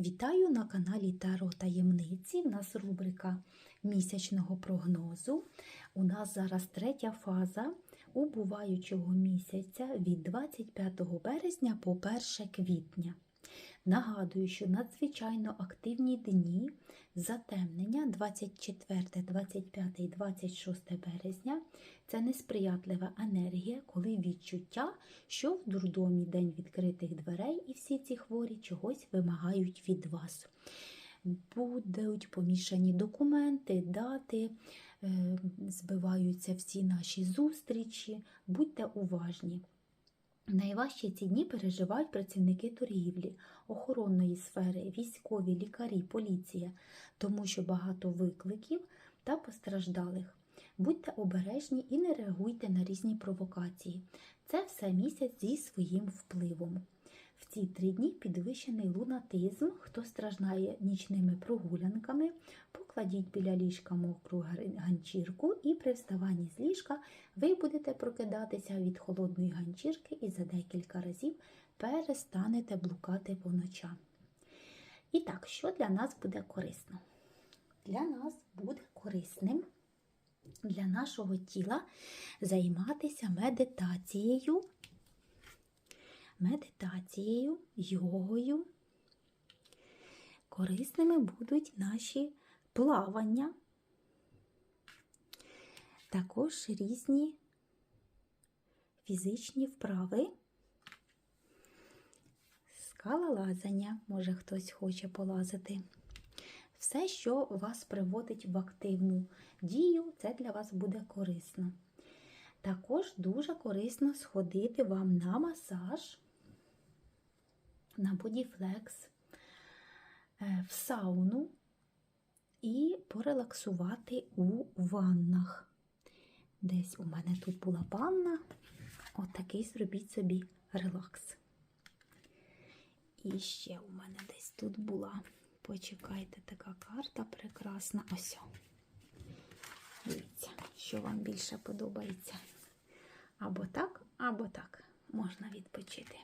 Вітаю на каналі Таро Таємниці. У нас рубрика місячного прогнозу. У нас зараз третя фаза убуваючого місяця від 25 березня по 1 квітня. Нагадую, що надзвичайно активні дні затемнення 24, 25 і 26 березня це несприятлива енергія, коли відчуття, що в дурдомі день відкритих дверей і всі ці хворі чогось вимагають від вас. Будуть помішані документи, дати, е, збиваються всі наші зустрічі. Будьте уважні. Найважчі ці дні переживають працівники торгівлі, охоронної сфери, військові, лікарі, поліція, тому що багато викликів та постраждалих. Будьте обережні і не реагуйте на різні провокації. Це все місяць зі своїм впливом. В ці три дні підвищений лунатизм, хто страждає нічними прогулянками, покладіть біля ліжка мокру ганчірку і при вставанні з ліжка ви будете прокидатися від холодної ганчірки і за декілька разів перестанете блукати по ночам. І так, що для нас буде корисно? Для нас буде корисним для нашого тіла займатися медитацією, медитацією, йогою. Корисними будуть наші плавання, також різні фізичні вправи, скалолазання, може хтось хоче полазити. Все, що вас приводить в активну дію, це для вас буде корисно. Також дуже корисно сходити вам на масаж, на бодіфлекс, в сауну і порелаксувати у ваннах. Десь у мене тут була ванна. Отакий зробіть собі релакс. І ще у мене десь тут була. Почекайте, така карта прекрасна. Ось. Дивіться, що вам більше подобається. Або так, або так. Можна відпочити.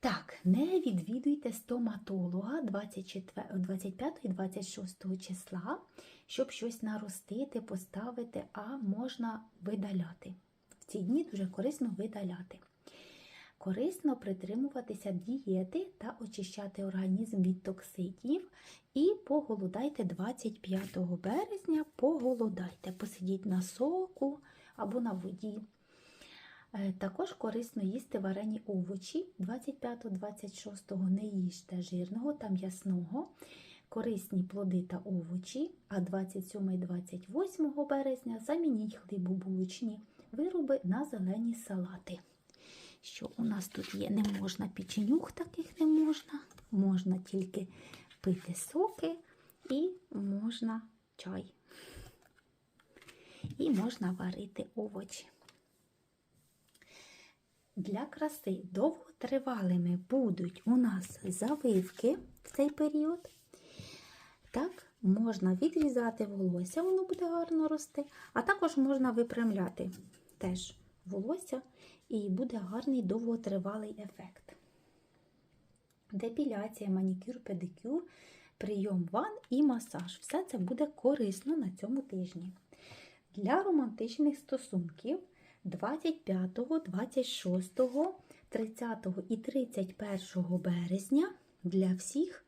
Так, не відвідуйте стоматолога 24, 25 і 26 числа, щоб щось наростити, поставити, а можна видаляти. В ці дні дуже корисно видаляти. Корисно притримуватися дієти та очищати організм від токсидів. І поголодайте 25 березня, поголодайте, посидіть на соку або на воді. Е, Також корисно їсти варені овочі 25-26 не їжте жирного та м'ясного, корисні плоди та овочі, а 27-28 березня замініть хлібобулочні вироби на зелені салати. Що у нас тут є? Не можна печенюх таких не можна, можна тільки пити соки і можна чай. І можна варити овочі. Для краси довготривалими будуть у нас завивки в цей період. Так, можна відрізати волосся, воно буде гарно рости, а також можна випрямляти теж волосся і буде гарний довготривалий ефект. Депіляція, манікюр, педикюр, прийом ван і масаж. Все це буде корисно на цьому тижні. Для романтичних стосунків 25, 26, 30 і 31 березня для всіх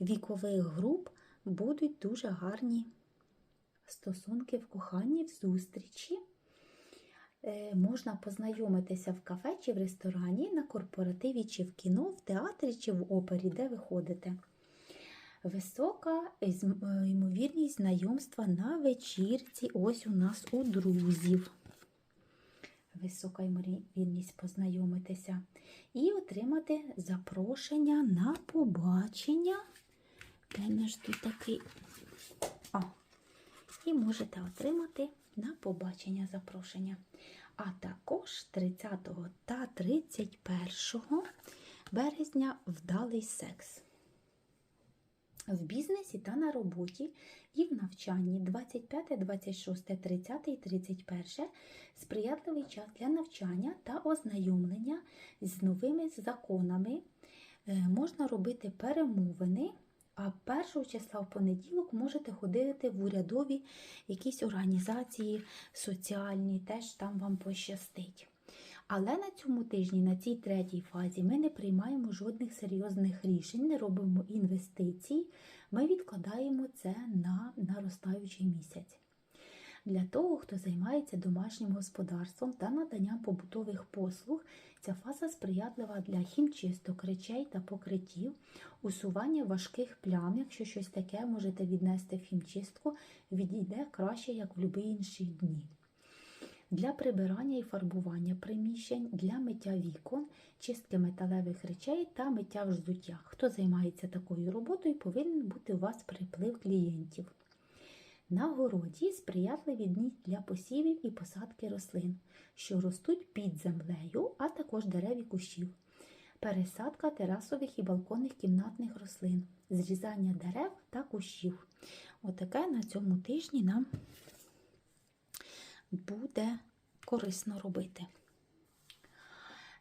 вікових груп будуть дуже гарні стосунки в коханні, в зустрічі. Е, Можна познайомитися в кафе чи в ресторані, на корпоративі чи в кіно, в театрі чи в опері, де ви ходите. Висока е, ймовірність знайомства на вечірці, ось у нас у друзів. Висока ймовірність познайомитися. І отримати запрошення на побачення. Де наш тут такий? О, і можете отримати на побачення запрошення. А також 30 та 31 березня вдалий секс. В бізнесі та на роботі і в навчанні 25, 26, 30 і 31 сприятливий час для навчання та ознайомлення з новими законами, е, можна робити перемовини, а першого числа в понеділок можете ходити в урядові якісь організації соціальні, теж там вам пощастить. Але на цьому тижні, на цій третій фазі, ми не приймаємо жодних серйозних рішень, не робимо інвестицій, ми відкладаємо це на наростаючий місяць. Для того, хто займається домашнім господарством та наданням побутових послуг, ця фаза сприятлива для хімчисток речей та покриттів, усування важких плям, якщо щось таке можете віднести в хімчистку, відійде краще, як в будь-які інші дні. Для прибирання і фарбування приміщень, для миття вікон, чистки металевих речей та миття взуття. Хто займається такою роботою, повинен бути у вас приплив клієнтів. На городі сприятливі дні для посівів і посадки рослин, що ростуть під землею, а також дерев і кущів. Пересадка терасових і балконних кімнатних рослин, зрізання дерев та кущів. Отаке на цьому тижні нам буде корисно робити.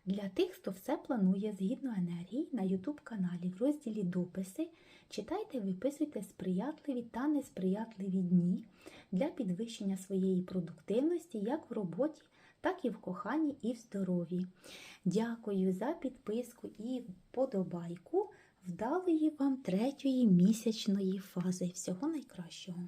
Для тих, хто все планує згідно енергії на YouTube каналі в розділі Дописи, читайте, виписуйте сприятливі та несприятливі дні для підвищення своєї продуктивності як в роботі, так і в коханні і в здоров'ї. Дякую за підписку і вподобайку. Вдалої вам третьої місячної фази. Всього найкращого!